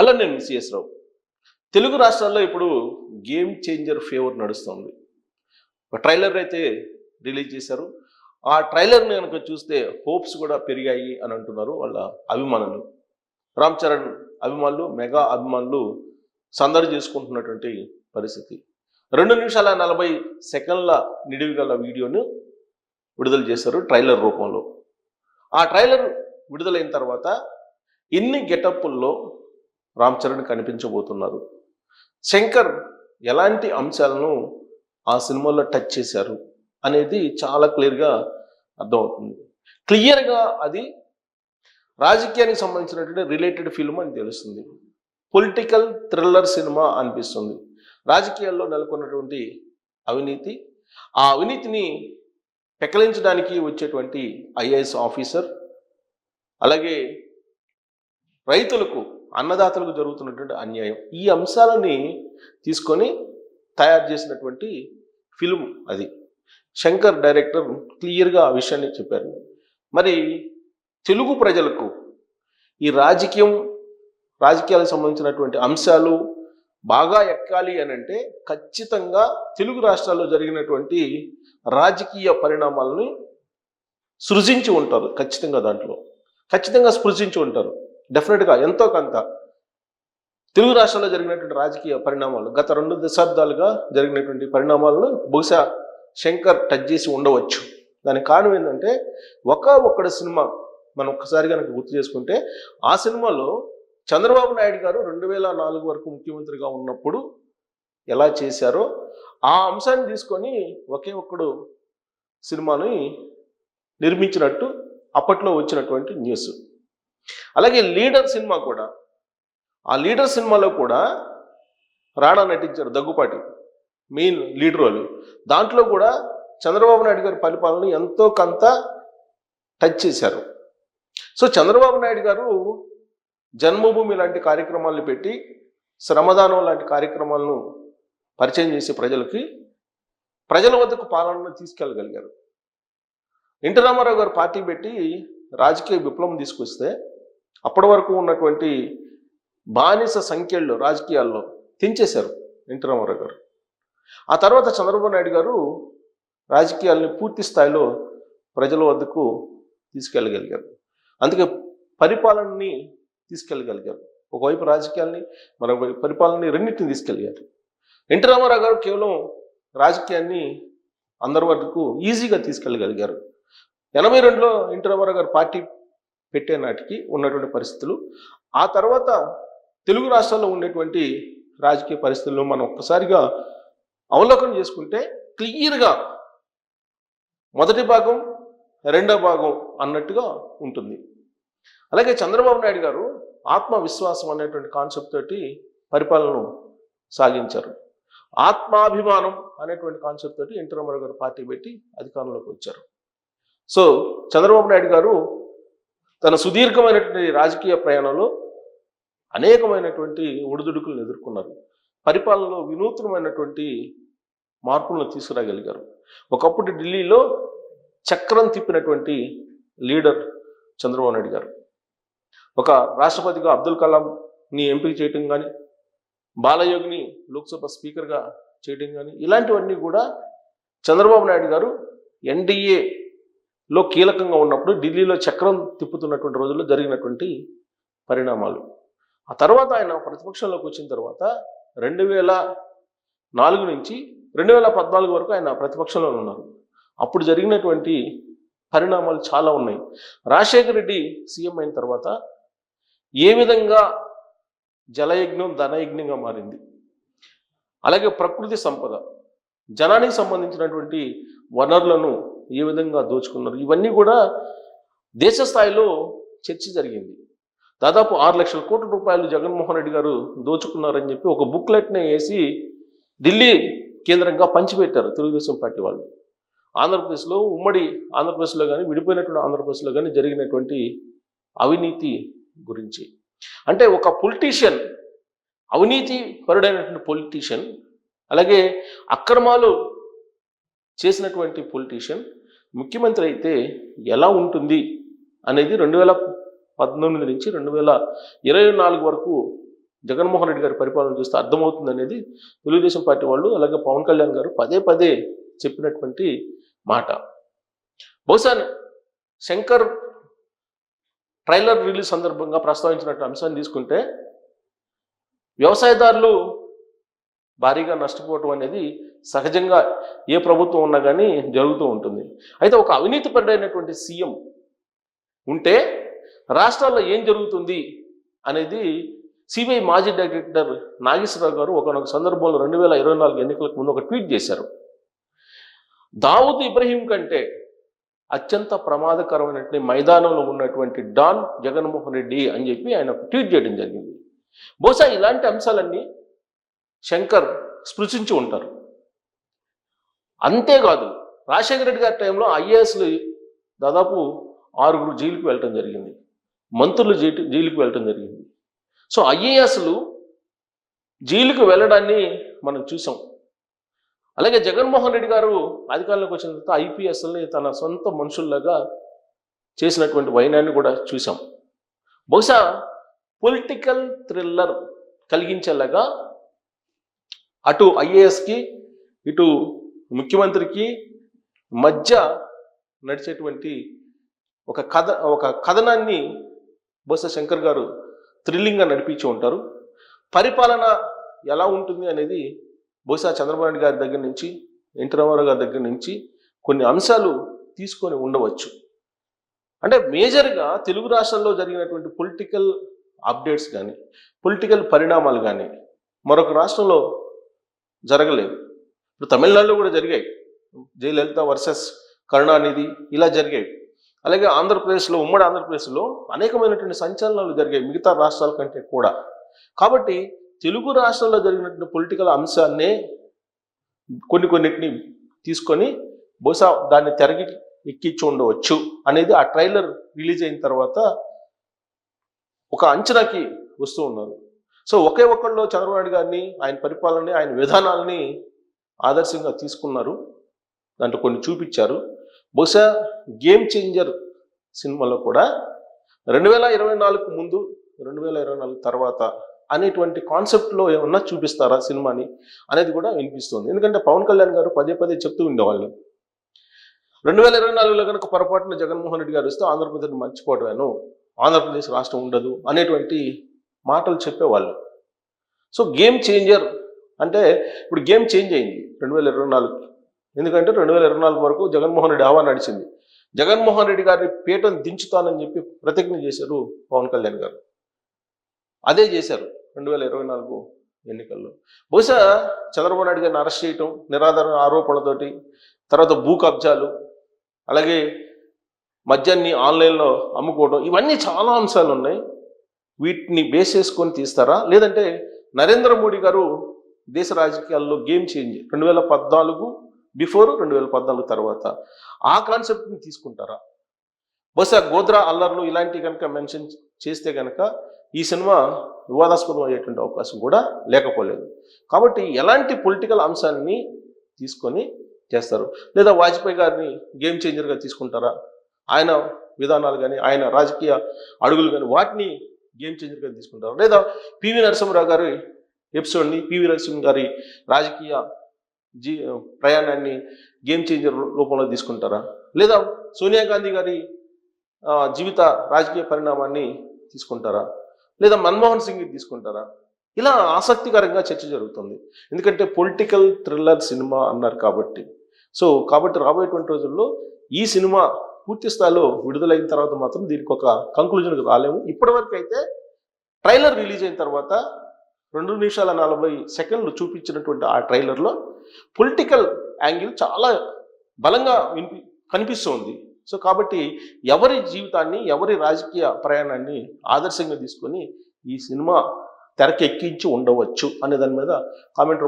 Hello నేను CS రావు. తెలుగు రాష్ట్రాల్లో ఇప్పుడు గేమ్ చేంజర్ ఫేవర్ నడుస్తుంది. ఒక ట్రైలర్ అయితే రిలీజ్ చేశారు. ఆ ట్రైలర్ని కనుక చూస్తే హోప్స్ కూడా పెరిగాయి అని అంటున్నారు వాళ్ళ అభిమానులు. రామ్ చరణ్ అభిమానులు మెగా అభిమానులు సందడి చేసుకుంటున్నటువంటి పరిస్థితి. రెండు నిమిషాల నలభై సెకండ్ల నిడివి గల వీడియోను విడుదల చేశారు ట్రైలర్ రూపంలో. ఆ ట్రైలర్ విడుదలైన తర్వాత ఇన్ని గెటప్పుల్లో రామ్ చరణ్ కనిపించబోతున్నారు. శంకర్ ఎలాంటి అంశాలను ఆ సినిమాలో టచ్ చేశారు అనేది చాలా క్లియర్గా అర్థమవుతుంది. క్లియర్గా అది రాజకీయానికి సంబంధించినటువంటి రిలేటెడ్ ఫిల్మ్ అని తెలుస్తుంది. పొలిటికల్ థ్రిల్లర్ సినిమా అనిపిస్తుంది. రాజకీయాల్లో నెలకొన్నటువంటి అవినీతి ఆ అవినీతిని పెకలించడానికి వచ్చేటువంటి ఐఏఎస్ ఆఫీసర్ అలాగే రైతులకు అన్నదాతలకు జరుగుతున్నటువంటి అన్యాయం. ఈ అంశాలని తీసుకొని తయారు చేసినటువంటి ఫిల్మ్ అది. శంకర్ డైరెక్టర్ క్లియర్గా ఆ విషయాన్ని చెప్పారు. మరి తెలుగు ప్రజలకు ఈ రాజకీయం రాజకీయాలకు సంబంధించినటువంటి అంశాలు బాగా ఎక్కాలి అని అంటే ఖచ్చితంగా తెలుగు రాష్ట్రాల్లో జరిగినటువంటి రాజకీయ పరిణామాలని సృజించి ఉంటారు ఖచ్చితంగా దాంట్లో. ఖచ్చితంగా స్పృశించి ఉంటారు. డెఫినెట్గా ఎంతో కొంత తెలుగు రాష్ట్రాల్లో జరిగినటువంటి రాజకీయ పరిణామాలు గత రెండు దశాబ్దాలుగా జరిగినటువంటి పరిణామాలను బహుశా శంకర్ టచ్ చేసి ఉండవచ్చు. దానికి కారణం ఏంటంటే ఒక ఒక్కడి సినిమా మనం ఒక్కసారి కనుక గుర్తు చేసుకుంటే ఆ సినిమాలో చంద్రబాబు నాయుడు గారు రెండు వేల నాలుగు వరకు ముఖ్యమంత్రిగా ఉన్నప్పుడు ఎలా చేశారో ఆ అంశాన్ని తీసుకొని ఒకే ఒక్కడు సినిమాని నిర్మించినట్టు అప్పట్లో వచ్చినటువంటి న్యూస్. అలాగే లీడర్ సినిమా కూడా ఆ లీడర్ సినిమాలో కూడా రాణా నటించారు దగ్గుపాటి మెయిన్ లీడర్ వాళ్ళు దాంట్లో కూడా చంద్రబాబు నాయుడు గారి పరిపాలన ఎంతో కొంత టచ్ చేశారు. సో చంద్రబాబు నాయుడు గారు జన్మభూమి లాంటి కార్యక్రమాలను పెట్టి శ్రమదానం లాంటి కార్యక్రమాలను పరిచయం చేసే ప్రజలకి ప్రజల వద్దకు పాలనను తీసుకెళ్ళగలిగారు. ఎన్టీ రామారావు గారు పార్టీ పెట్టి రాజకీయ విప్లవం తీసుకొస్తే అప్పటి వరకు ఉన్నటువంటి బానిస సంఖ్యల్లో రాజకీయాల్లో తెంచేశారు ఎన్టీ రామారావు గారు. ఆ తర్వాత చంద్రబాబు నాయుడు గారు రాజకీయాల్ని పూర్తి స్థాయిలో ప్రజల వద్దకు తీసుకెళ్ళగలిగారు. అందుకే పరిపాలనని తీసుకెళ్ళగలిగారు. ఒకవైపు రాజకీయాల్ని మరొక పరిపాలనని రెండింటిని తీసుకెళ్ళగారు ఎన్టీ రామారావు గారు కేవలం రాజకీయాన్ని అందరి వద్దకు ఈజీగా తీసుకెళ్ళగలిగారు. ఎనభై రెండులో ఎన్టీ రామారావు గారు పార్టీ పెట్టే నాటికి ఉన్నటువంటి పరిస్థితులు. ఆ తర్వాత తెలుగు రాష్ట్రాల్లో ఉండేటువంటి రాజకీయ పరిస్థితుల్లో మనం ఒక్కసారిగా అవలోకనం చేసుకుంటే క్లియర్గా మొదటి భాగం రెండో భాగం అన్నట్టుగా ఉంటుంది. అలాగే చంద్రబాబు నాయుడు గారు ఆత్మవిశ్వాసం అనేటువంటి కాన్సెప్ట్ తోటి పరిపాలనను సాగించారు. ఆత్మాభిమానం అనేటువంటి కాన్సెప్ట్ తోటి ఎన్టీ రామారావు గారు పార్టీ పెట్టి అధికారంలోకి వచ్చారు. సో చంద్రబాబు నాయుడు గారు తన సుదీర్ఘమైనటువంటి రాజకీయ ప్రయాణంలో అనేకమైనటువంటి ఒడిదుడుకులను ఎదుర్కొన్నారు. పరిపాలనలో వినూత్నమైనటువంటి మార్పులను తీసుకురాగలిగారు. ఒకప్పుడు ఢిల్లీలో చక్రం తిప్పినటువంటి లీడర్ చంద్రబాబు నాయుడు గారు. ఒక రాష్ట్రపతిగా అబ్దుల్ కలాంని ఎంపిక చేయటం కానీ బాలయోగిని లోక్సభ స్పీకర్గా చేయటం కానీ ఇలాంటివన్నీ కూడా చంద్రబాబు నాయుడు గారు ఎన్డీఏ లో కీలకంగా ఉన్నప్పుడు ఢిల్లీలో చక్రం తిప్పుతున్నటువంటి రోజుల్లో జరిగినటువంటి పరిణామాలు. ఆ తర్వాత ఆయన ప్రతిపక్షంలోకి వచ్చిన తర్వాత రెండు వేల నాలుగు నుంచి రెండు వేల పద్నాలుగు వరకు ఆయన ప్రతిపక్షంలో ఉన్నారు. అప్పుడు జరిగినటువంటి పరిణామాలు చాలా ఉన్నాయి. రాజశేఖర రెడ్డి సీఎం అయిన తర్వాత ఏ విధంగా జలయజ్ఞం ధనయజ్ఞంగా మారింది? అలాగే ప్రకృతి సంపద జనానికి సంబంధించినటువంటి వనరులను ఏ విధంగా దోచుకున్నారు? ఇవన్నీ కూడా దేశ స్థాయిలో చర్చ జరిగింది. దాదాపు ఆరు లక్షల కోట్ల రూపాయలు జగన్మోహన్ రెడ్డి గారు దోచుకున్నారని చెప్పి ఒక బుక్లెట్ని వేసి ఢిల్లీ కేంద్రంగా పంచిపెట్టారు తెలుగుదేశం పార్టీ వాళ్ళు. ఆంధ్రప్రదేశ్లో ఉమ్మడి ఆంధ్రప్రదేశ్లో కానీ విడిపోయినటువంటి ఆంధ్రప్రదేశ్లో కానీ జరిగినటువంటి అవినీతి గురించి. అంటే ఒక పొలిటీషియన్ అవినీతి పరుడైనటువంటి పొలిటీషియన్ అలాగే అక్రమాలు చేసినటువంటి పొలిటీషియన్ ముఖ్యమంత్రి అయితే ఎలా ఉంటుంది అనేది రెండు వేల పద్దెనిమిది నుంచి రెండు వేల ఇరవై నాలుగు వరకు జగన్మోహన్ రెడ్డి గారి పరిపాలన చూస్తే అర్థమవుతుంది అనేది తెలుగుదేశం పార్టీ వాళ్ళు అలాగే పవన్ కళ్యాణ్ గారు పదే పదే చెప్పినటువంటి మాట. బహుశా శంకర్ ట్రైలర్ రిలీజ్ సందర్భంగా ప్రస్తావించినట్టు అంశాన్ని తీసుకుంటే వ్యవసాయదారులు భారీగా నష్టపోవటం అనేది సహజంగా ఏ ప్రభుత్వం ఉన్నా కానీ జరుగుతూ ఉంటుంది. అయితే ఒక అవినీతిపరుడైనటువంటి సీఎం ఉంటే రాష్ట్రాల్లో ఏం జరుగుతుంది అనేది సిబిఐ మాజీ డైరెక్టర్ నాగేశ్వరరావు గారు ఒకనొక సందర్భంలో రెండు వేల ఇరవై నాలుగు ఎన్నికలకు ముందు ఒక ట్వీట్ చేశారు. దావుద్ ఇబ్రహీం కంటే అత్యంత ప్రమాదకరమైనటువంటి మైదానంలో ఉన్నటువంటి డాన్ జగన్మోహన్ రెడ్డి అని చెప్పి ఆయన ట్వీట్ చేయడం జరిగింది. బహుశా ఇలాంటి అంశాలన్నీ శంకర్ స్పృశించి ఉంటారు. అంతేకాదు రాజశేఖర రెడ్డి గారి టైంలో ఐఏఎస్లు దాదాపు ఆరుగురు జైలుకి వెళ్ళటం జరిగింది. మంత్రులు జైలుకి వెళ్ళటం జరిగింది. సో ఐఏఎస్లు జైలుకి వెళ్ళడాన్ని మనం చూసాం. అలాగే జగన్మోహన్ రెడ్డి గారు అధికారంలోకి వచ్చిన తర్వాత ఐపీఎస్ని తన సొంత మనుషుల్లాగా చేసినటువంటి వైనాన్ని కూడా చూసాం. బహుశా పొలిటికల్ థ్రిల్లర్ కలిగించేలాగా అటు ఐఏఎస్కి ఇటు ముఖ్యమంత్రికి మధ్య నడిచేటువంటి ఒక కథ ఒక కథనాన్ని బొత్స శంకర్ గారు థ్రిల్లింగ్గా నడిపించి ఉంటారు. పరిపాలన ఎలా ఉంటుంది అనేది బహుశా చంద్రబాబు నాయుడు గారి దగ్గర నుంచి ఎన్టీ రామారావు గారి దగ్గర నుంచి కొన్ని అంశాలు తీసుకొని ఉండవచ్చు. అంటే మేజర్గా తెలుగు రాష్ట్రాల్లో జరిగినటువంటి పొలిటికల్ అప్డేట్స్ కానీ పొలిటికల్ పరిణామాలు కానీ మరొక రాష్ట్రంలో జరగలేదు. ఇప్పుడు తమిళనాడులో కూడా జరిగాయి. జయలలిత వర్సెస్ కరుణానిధి ఇలా జరిగాయి. అలాగే ఆంధ్రప్రదేశ్లో ఉమ్మడి ఆంధ్రప్రదేశ్లో అనేకమైనటువంటి సంచలనాలు జరిగాయి మిగతా రాష్ట్రాల కంటే కూడా. కాబట్టి తెలుగు రాష్ట్రాల్లో జరిగినటువంటి పొలిటికల్ అంశాన్నే కొన్ని కొన్నిటిని తీసుకొని బహుశా దాన్ని తెరగి ఎక్కించి ఉండవచ్చు అనేది ఆ ట్రైలర్ రిలీజ్ అయిన తర్వాత ఒక అంచనాకి వస్తూ ఉన్నారు. సో ఒకే ఒక్కళ్ళు చంద్రబాబు నాయుడు గారిని ఆయన పరిపాలనని ఆయన విధానాలని ఆదర్శంగా తీసుకున్నారు. దాంట్లో కొన్ని చూపించారు. బహుశా గేమ్ చేంజర్ సినిమాలో కూడా రెండు వేల ఇరవై నాలుగు ముందు రెండు వేల ఇరవై నాలుగు తర్వాత అనేటువంటి కాన్సెప్ట్లో ఏమన్నా చూపిస్తారా సినిమాని అనేది కూడా వినిపిస్తుంది. ఎందుకంటే పవన్ కళ్యాణ్ గారు పదే పదే చెప్తూ ఉండేవాళ్ళు. రెండు వేల ఇరవై నాలుగులో కనుక పొరపాటున జగన్మోహన్ రెడ్డి గారు వస్తే ఆంధ్రప్రదేశ్ మర్చిపోవటమేను ఆంధ్రప్రదేశ్ రాష్ట్రం ఉండదు అనేటువంటి మాటలు చెప్పేవాళ్ళు. సో గేమ్ చేంజర్ అంటే ఇప్పుడు గేమ్ చేంజ్ అయింది రెండు వేల ఇరవై నాలుగు. ఎందుకంటే రెండు వేల ఇరవై నాలుగు వరకు జగన్మోహన్ రెడ్డి హవా నడిచింది. జగన్మోహన్ రెడ్డి గారిని పీటను దించుతానని చెప్పి ప్రతిజ్ఞ చేశారు పవన్ కళ్యాణ్ గారు. అదే చేశారు రెండు వేల ఇరవై నాలుగు ఎన్నికల్లో. బహుశా చంద్రబాబు నాయుడు గారిని అరెస్ట్ చేయటం నిరాధారణ ఆరోపణలతోటి తర్వాత భూ కబ్జాలు అలాగే మద్యాన్ని ఆన్లైన్లో అమ్ముకోవడం ఇవన్నీ చాలా అంశాలు ఉన్నాయి వీటిని బేస్ చేసుకొని తీస్తారా? లేదంటే నరేంద్ర మోడీ గారు దేశ రాజకీయాల్లో గేమ్ చేంజ్ రెండు వేల పద్నాలుగు బిఫోర్ రెండు వేల పద్నాలుగు తర్వాత ఆ కాన్సెప్ట్ని తీసుకుంటారా? బహుశా గోద్రా అల్లర్లు ఇలాంటివి కనుక మెన్షన్ చేస్తే కనుక ఈ సినిమా వివాదాస్పదం అయ్యేటువంటి అవకాశం కూడా లేకపోలేదు. కాబట్టి ఎలాంటి పొలిటికల్ అంశాన్ని తీసుకొని చేస్తారు? లేదా వాజ్పేయి గారిని గేమ్ చేంజర్గా తీసుకుంటారా? ఆయన విధానాలు కానీ ఆయన రాజకీయ అడుగులు కానీ వాటిని గేమ్ చేంజర్గా తీసుకుంటారా? లేదా పివి నరసింహరావు గారి ఎపిసోడ్ని పివి నరసింహ గారి రాజకీయ జీ ప్రయాణాన్ని గేమ్ చేంజర్ రూపంలో తీసుకుంటారా? లేదా సోనియా గాంధీ గారి జీవిత రాజకీయ పరిణామాన్ని తీసుకుంటారా? లేదా మన్మోహన్ సింగ్ తీసుకుంటారా? ఇలా ఆసక్తికరంగా చర్చ జరుగుతుంది. ఎందుకంటే పొలిటికల్ థ్రిల్లర్ సినిమా అన్నారు కాబట్టి. సో కాబట్టి రాబోయేటువంటి రోజుల్లో ఈ సినిమా పూర్తి స్థాయిలో విడుదలైన తర్వాత మాత్రం దీనికి ఒక కంక్లూజన్కి రాలేము. ఇప్పటివరకు అయితే ట్రైలర్ రిలీజ్ అయిన తర్వాత రెండు నిమిషాల నలభై సెకండ్లు చూపించినటువంటి ఆ ట్రైలర్లో పొలిటికల్ యాంగిల్ చాలా బలంగా వినిపి కనిపిస్తుంది. సో కాబట్టి ఎవరి జీవితాన్ని ఎవరి రాజకీయ ప్రయాణాన్ని ఆదర్శంగా తీసుకొని ఈ సినిమా తెరకెక్కించి ఉండవచ్చు అనే దాని మీద కామెంట్